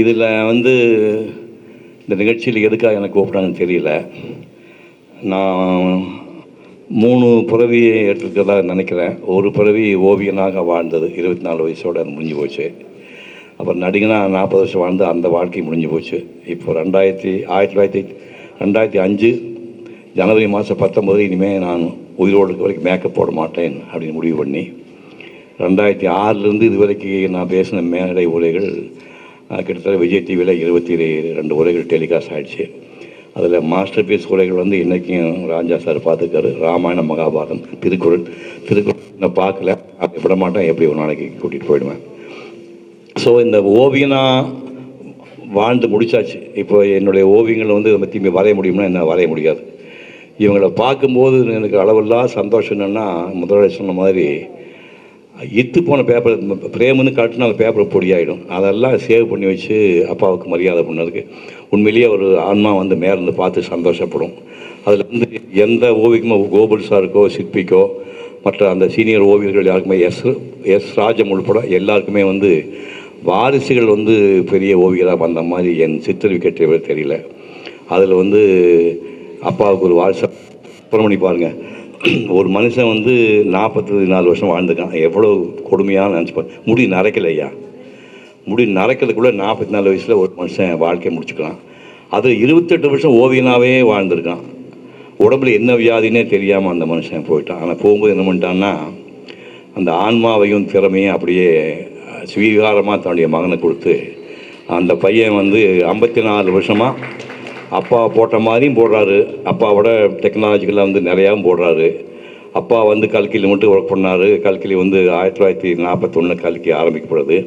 இதில் வந்து இந்த நிகழ்ச்சியில் எதுக்காக எனக்கு கூப்பிட்டாங்கன்னு தெரியல. நான் மூணு பிறவியை எடுத்துக்கிறதா நினைக்கிறேன். ஒரு பிறவி ஓவியனாக வாழ்ந்தது. இருபத்தி நாலு வயசோட அது முடிஞ்சு போச்சு. அப்புறம் நடிகனாக நாற்பது வருஷம் வாழ்ந்து அந்த வாழ்க்கை முடிஞ்சு போச்சு. இப்போ ரெண்டாயிரத்தி ஆயிரத்தி தொள்ளாயிரத்தி ரெண்டாயிரத்தி அஞ்சு ஜனவரி மாதம் பத்தொம்பது இனிமேல் நான் உயிரோடு வரைக்கும் மேக்கப் போட மாட்டேன் அப்படின்னு முடிவு பண்ணி ரெண்டாயிரத்தி ஆறுலேருந்து இது வரைக்கும் நான் பேசின மேடை உரைகள் கிட்டத்தட்ட விஜய் டிவியில் இருபத்தி ரெண்டு உரைகள் டெலிகாஸ்ட் ஆகிடுச்சு அதில் மாஸ்டர் பீஸ் உரைகள் வந்து இன்றைக்கும் ராஜா சார் பார்த்துருக்காரு ராமாயண மகாபாரதம் திருக்குறள் திருக்குறள் நான் பார்க்கல அதை விட மாட்டேன். எப்படி ஒரு நாளைக்கு கூட்டிகிட்டு போயிடுவேன். ஸோ இந்த ஓவியனா வாழ்ந்து முடிச்சாச்சு. இப்போ என்னுடைய ஓவியங்களை வந்து நம்ம திரும்பி வரைய முடியும்னா என்ன? வரைய முடியாது. இவங்களை பார்க்கும்போது எனக்கு அளவில்லா சந்தோஷம் என்னென்னா முதலாளி சொன்ன மாதிரி இத்து போன பேப்பர் பிரேம்னு காட்டினா அந்த பேப்பர் பொடியாயிடும் அதெல்லாம் சேவ் பண்ணி வச்சு அப்பாவுக்கு மரியாதை பண்ணதுக்கு. உண்மையிலேயே ஒரு ஆன்மா வந்து மேலேருந்து பார்த்து சந்தோஷப்படும். அதில் வந்து எந்த ஓவியமோ கோபுல் சாருக்கோ சிற்பிக்கோ மற்ற அந்த சீனியர் ஓவியர்கள் யாருக்குமே எஸ் எஸ் ராஜம் உள்பட எல்லாருக்குமே வந்து வாரிசுகள் வந்து பெரிய ஓவியராக வந்த மாதிரி என் சித்தரிக்கட்டே தெரியல. அதில் வந்து அப்பாவுக்கு ஒரு வாரிசாக அப்புறம் பண்ணி பாருங்கள் ஒரு மனுஷன் வந்து நாற்பத்தி நாலு வருஷம் வாழ்ந்துருக்கான். எவ்வளோ கொடுமையாக நினச்சிப்பேன் முடி நரைக்கலையா முடி நரைக்கிறதுக்குள்ளே நாற்பத்தி நாலு வயசில் ஒரு மனுஷன் வாழ்க்கையை முடிச்சுக்கலாம். அது இருபத்தெட்டு வருஷம் ஓவியனாகவே வாழ்ந்திருக்கான். உடம்புல என்ன வியாதினே தெரியாமல் அந்த மனுஷன் போயிட்டான். ஆனால் போகும்போது என்ன பண்ணிட்டான்னா அந்த ஆன்மாவையும் திறமையும் அப்படியே ஸ்வீகாரமாக தன்னுடைய மகனை கொடுத்து அந்த பையன் வந்து ஐம்பத்தி நாலு வருஷமாக அப்பா போட்ட மாதிரியும் போடுறாரு. அப்பாவோட டெக்னாலஜிக்கலாக வந்து நிறையாவும் போடுறாரு. அப்பா வந்து கல்கியில் மட்டும் ஒர்க் பண்ணார். கல்கிலி வந்து ஆயிரத்தி தொள்ளாயிரத்தி நாற்பத்தொன்று கல்கி ஆரம்பிக்கப்படுது.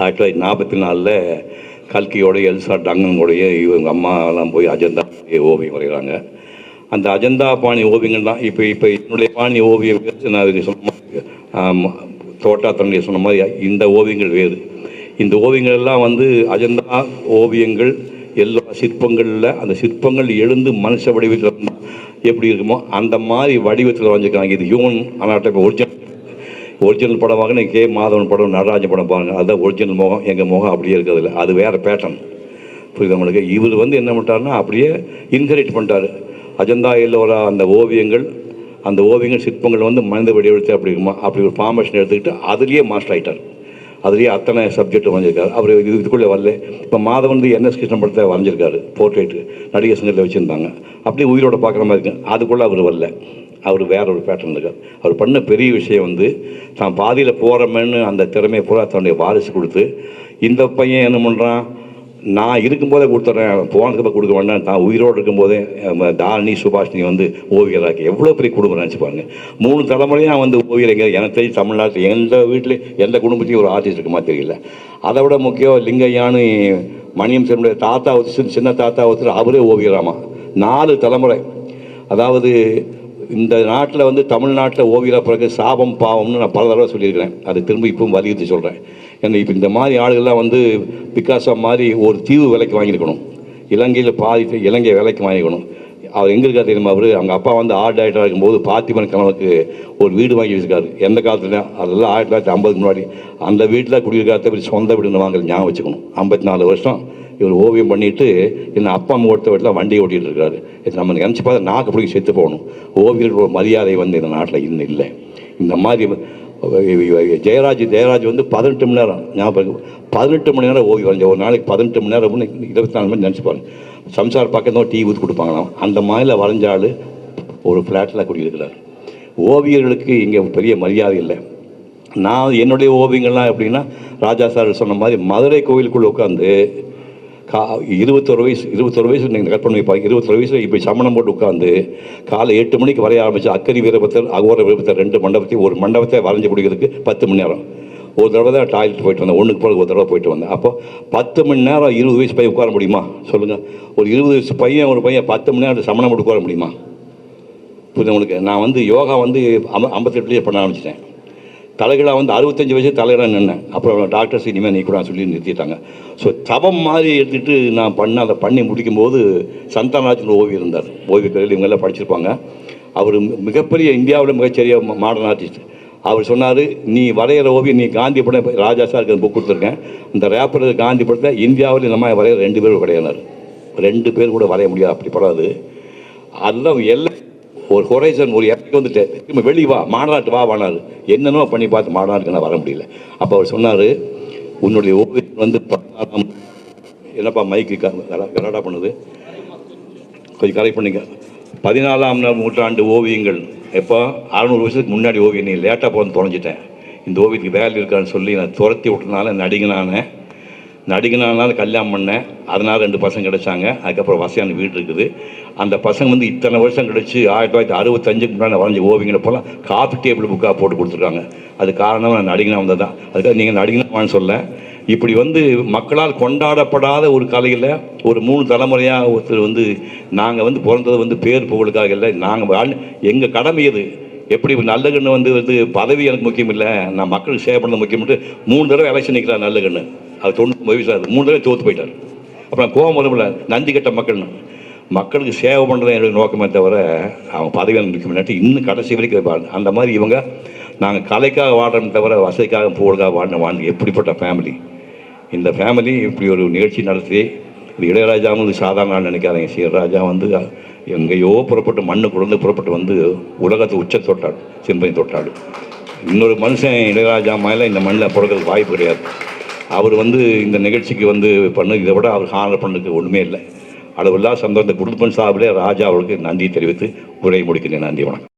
ஆயிரத்தி தொள்ளாயிரத்தி நாற்பத்தி நாலில் கல்கியோடைய எல்சா டங்கனுடைய இவங்க அம்மாலாம் போய் அஜந்தா ஓவியம் வரைகிறாங்க. அந்த அஜந்தா பாணி ஓவியங்கள் தான் இப்போ இப்போ என்னுடைய பாணி ஓவியம் நான் சொன்ன மாதிரி, தோட்டா தன்னுடைய சொன்ன மாதிரி இந்த ஓவியங்கள் வேறு. இந்த ஓவியங்கள் எல்லாம் வந்து அஜந்தா ஓவியங்கள் எல்லா சிற்பங்களில் அந்த சிற்பங்கள் எழுந்து மனுஷ வடிவத்தில் எப்படி இருக்குமோ அந்த மாதிரி வடிவத்தில் வரைஞ்சிருக்காங்க. இது ஹியூமன் அனாட்டமி ஒரிஜினல் ஒரிஜினல் படமாக நீங்கள் கே. மாதவன் படம் நடராஜ படம் பாருங்கள் அதுதான் ஒரிஜினல் முகம். எங்கள் முகம் அப்படியே இருக்கிறதுல அது வேறு பேட்டர்ன் புரியுது உங்களுக்கு? இவர் வந்து என்ன பண்ணிட்டாருன்னா அப்படியே இன்ஹெரிட் பண்ணிட்டாரு. அஜந்தா எல்லோரா அந்த ஓவியங்கள் அந்த ஓவியங்கள் சிற்பங்கள் வந்து மனித வடிவத்தை அப்படி இருக்குமா? அப்படி ஒரு ஃபார்மேஷன் எடுத்துக்கிட்டு அதுலேயே மாஸ்டர் ஆகிட்டார் அதுலேயே அத்தனை சப்ஜெக்ட் வரைஞ்சிருக்காரு. அவர் இது இதுக்குள்ளே வரல. இப்போ மாதவன் வந்து என்எஸ் கிருஷ்ணன் படத்தை வரைஞ்சிருக்காரு? போர்ட்ரேட்டு நடிகர் சங்கத்தில் வச்சுருந்தாங்க. அப்படியே உயிரோட பார்க்குற மாதிரி இருக்கு. அதுக்குள்ளே அவர் வரல. அவர் வேற ஒரு பேட்டர்ன் இருக்கார். அவர் பண்ண பெரிய விஷயம் வந்து தான் பாதியில் போகிறோமேன்னு அந்த திறமையை பூரா தன்னுடைய வாரிசு கொடுத்து இந்த பையன் என்ன பண்ணுறான் நான் இருக்கும்போதே கொடுத்துட்றேன். போனதுக்கு அப்புறம் கொடுக்க வேண்டாம். நான் உயிரோடு இருக்கும்போதே தாரணி சுபாஷினி வந்து ஓவியராக்கி எவ்வளோ பெரிய குடும்பம் நினச்சி பாருங்கள் மூணு தலைமுறையாக வந்து ஓவியர் எனக்கு தெரிஞ்சு தமிழ்நாட்டில் எந்த வீட்டில் எந்த குடும்பத்தையும் ஒரு ஆர்டிஸ்ட் இருக்குமா தெரியல. அதை விட முக்கியம் லிங்கையானு மணியம் சென்னுடைய தாத்தா ஒருத்தர் சின்ன தாத்தா ஒருத்தர் அவரே ஓவியராமா நாலு தலைமுறை. அதாவது இந்த நாட்டில் வந்து தமிழ்நாட்டில் ஓவியராக பிறகு சாபம் பாவம்னு நான் பல தடவை சொல்லியிருக்கிறேன். அது திரும்ப இப்பவும் வலியுறுத்தி சொல்கிறேன் இப்போ இந்த மாதிரி ஆளுகள்லாம் வந்து பிகாசா மாதிரி ஒரு தீவு விலைக்கு வாங்கியிருக்கணும். இலங்கையில் பாதி இலங்கை விலைக்கு வாங்கிக்கணும் அவர் எங்கே இருக்கார் தெரியுமா அவர்? அவங்க அப்பா வந்து ஆர்ட் டைரக்டராக இருக்கும்போது பாத்திமன் கணவனுக்கு ஒரு வீடு வாங்கி வச்சிருக்காரு. எந்த காலத்துல? அதெல்லாம் ஆயிரத்தி தொள்ளாயிரத்தி ஐம்பதுக்கு முன்னாடி. அந்த வீட்டில் குடியிருக்காத இவர் சொந்த வீடுன்னு வாங்கல ஞாபகம் வச்சுக்கணும். ஐம்பத்தி நாலு வருஷம் இவர் ஓவியம் பண்ணிட்டு என்ன அப்பா அம்மா கொடுத்த வீட்டில் வண்டி ஓட்டிகிட்டு இருக்காரு. இது நம்ம நினச்சி பார்த்தா நாக்கு பிடிக்க செத்து போகணும். ஓவியர்கள் ஒரு மரியாதை வந்து இந்த நாட்டில் இன்னும் இல்லை. இந்த மாதிரி ஜெயராஜ் ஜெயராஜ் வந்து பதினெட்டு மணி நேரம் ஞாபகம் பதினெட்டு மணி நேரம் ஓவியம் வரைஞ்ச ஒரு நாளைக்கு பதினெட்டு மணி நேரம் இருபத்தி நாலு மணி நினச்சி பாருங்க. சம்சார் பக்கத்தில் டீ ஊற்றி கொடுப்பாங்களாம். அந்த மாதிரில வரைஞ்சாள் ஒரு ஃப்ளாட்டில் குடியிருக்கிறார். ஓவியர்களுக்கு இங்கே பெரிய மரியாதை இல்லை. நான் என்னுடைய ஓவியங்கள்லாம் எப்படின்னா ராஜா சார் சொன்ன மாதிரி மதுரை கோவிலுக்குள்ளே உட்காந்து கா இருபத்தொரு வயசு இருபத்தொரு வயசு நீங்கள் கற்பனை வைப்பாங்க. இருபத்தொரு வயசில் இப்போ சமணம் போட்டு உட்காந்து காலை எட்டு மணிக்கு வரைய ஆரம்பித்து அக்கரி வீரபத்தர் அகோர வீரபத்தர் ரெண்டு மண்டபத்தையும் ஒரு மண்டபத்தை வரைஞ்சி பிடிக்கிறதுக்கு பத்து மணி நேரம். ஒரு தடவை தான் டாய்லெட் போயிட்டு வந்தேன். ஒன்றுக்கு போல ஒரு தடவை போயிட்டு வந்தேன். அப்போ பத்து மணி நேரம் இருபது வயசு பையன் உட்கார முடியுமா? சொல்லுங்கள் ஒரு இருபது வயசு பையன் ஒரு பையன் பத்து மணி நேரம் சமணம் போட்டு உட்கார முடியுமா? புரியுது உங்களுக்கு? நான் வந்து யோகா வந்து ஐம்பத்தெட்டுலேயே பண்ண ஆரம்பிச்சிட்டேன். தலைகளாக வந்து அறுபத்தஞ்சு வயசு தலைகளாக நின்னேன். அப்புறம் டாக்டர்ஸ் இனிமேல் நீ கூட சொல்லி நிறுத்திட்டாங்க. ஸோ தவம் மாதிரி எடுத்துகிட்டு நான் பண்ண அதை பண்ணி முடிக்கும்போது சந்தானராஜன் ஓவியம் இருந்தார். ஓவியக்கலையில் இவங்கெல்லாம் படிச்சிருப்பாங்க. அவர் மிகப்பெரிய இந்தியாவில் மிகச்சிறிய மாடர்ன் ஆர்டிஸ்ட் அவர் சொன்னார் நீ வரைகிற ஓவியம் நீ காந்தி படம் ராஜா சார் புக் கொடுத்துருக்கேன். இந்த ரேப்பர் காந்தி படத்தை இந்தியாவில் இந்த மாதிரி வரைகிற ரெண்டு பேரும் கிடையாது. ரெண்டு பேர் கூட வரைய முடியாது அப்படி படாது. அதுதான் எல்லாம் ஒரு ஹொரைசன் ஒரு இடத்துக்கு வந்துட்டு திரும்ப வெளியே வா மாநாட்டு வா வானாரு என்னென்னோ பண்ணி பார்த்து மாநாட்டுக்கு நான் வர முடியல. அப்போ அவர் சொன்னார் உன்னுடைய ஓவியம் வந்து பதினாறாம் என்னப்பா மைக்கு கரடா பண்ணுது? கொஞ்சம் கரெக்ட் பண்ணிக்க பதினாலாம் நூற்றாண்டு ஓவியங்கள். எப்போ அறநூறு வருஷத்துக்கு முன்னாடி ஓவியம். நீ லேட்டாக போகணும்னு தொலைஞ்சிட்டேன். இந்த ஓவியத்துக்கு வேலை இருக்கான்னு சொல்லி நான் துரத்தி விட்டனால நடிகனானேன். நடிகனானால கல்யாணம் பண்ணேன். அதனால் ரெண்டு பசங்க கிடைச்சாங்க. அதுக்கப்புறம் வசதியான வீடு இருக்குது. அந்த பசங்க வந்து இத்தனை வருஷம் கழிச்சு ஆயிரத்தி தொள்ளாயிரத்தி அறுபத்தஞ்சுக்கு முன்னாடி வரைஞ்ச ஓவியங்களை போலாம் காப்பி டேபிள் புக்காக போட்டு கொடுத்துருக்காங்க. அது காரணம் நான் நடிகனாக வந்தது? தான் அதுக்காக நீங்கள் நடிகனான்னு சொல்ல. இப்படி வந்து மக்களால் கொண்டாடப்படாத ஒரு கலையில் ஒரு மூணு தலைமுறையாக ஒருத்தர் வந்து நாங்கள் வந்து பிறந்தது வந்து பேர் புகழுக்காக இல்லை. நாங்கள் வாழ் எங்கள் கடமை இது எப்படி நல்ல கண்ணு வந்து வந்து பதவி எனக்கு முக்கியம் இல்லை. நான் மக்களுக்கு சேவை பண்ணது முக்கியம்ட்டு மூணு தடவை எலெக்ஷன் நிற்கிறார் நல்ல அது அது வயசாக வயசாகுது மூணு தடவை தோற்று போயிட்டார். அப்புறம் கோவம் வரும்ல நந்தி கட்ட மக்கள்னு. மக்களுக்கு சேவை பண்ணுறது என்னுடைய நோக்கமே தவிர அவன் பதவி எனக்கு முக்கியம் இன்னும் கடைசி வரைக்கும் அந்த மாதிரி இவங்க நாங்கள் கலைக்காக வாடுறோம் தவிர வசதிக்காக புகழுக்காக வாடின வாழ்ந்து எப்படிப்பட்ட ஃபேமிலி இந்த ஃபேமிலி இப்படி ஒரு நிகழ்ச்சி நடத்தி இது இளையராஜா வந்து சாதாரண ஆள் நினைக்காதீங்க. சீரராஜா வந்து எங்கேயோ புறப்பட்டு மண்ணு குழந்தை புறப்பட்டு வந்து உலகத்தை உச்ச தொட்டாள் சிம்பனி தொட்டாள். இன்னொரு மனுஷன் இளையராஜா மேலே இந்த மண்ணில் பிறகு வாய்ப்பு கிடையாது. அவர் வந்து இந்த நிகழ்ச்சிக்கு வந்து பண்ணு இதை விட அவர் ஹானர் பண்ணதுக்கு ஒன்றுமே இல்லை. அளவில்லா சந்தோஷத்தை இந்த குடும்பம் சார்பிலே ராஜா அவர்களுக்கு நன்றி தெரிவித்து உரையை முடிக்கிறேன். நன்றி வணக்கம்.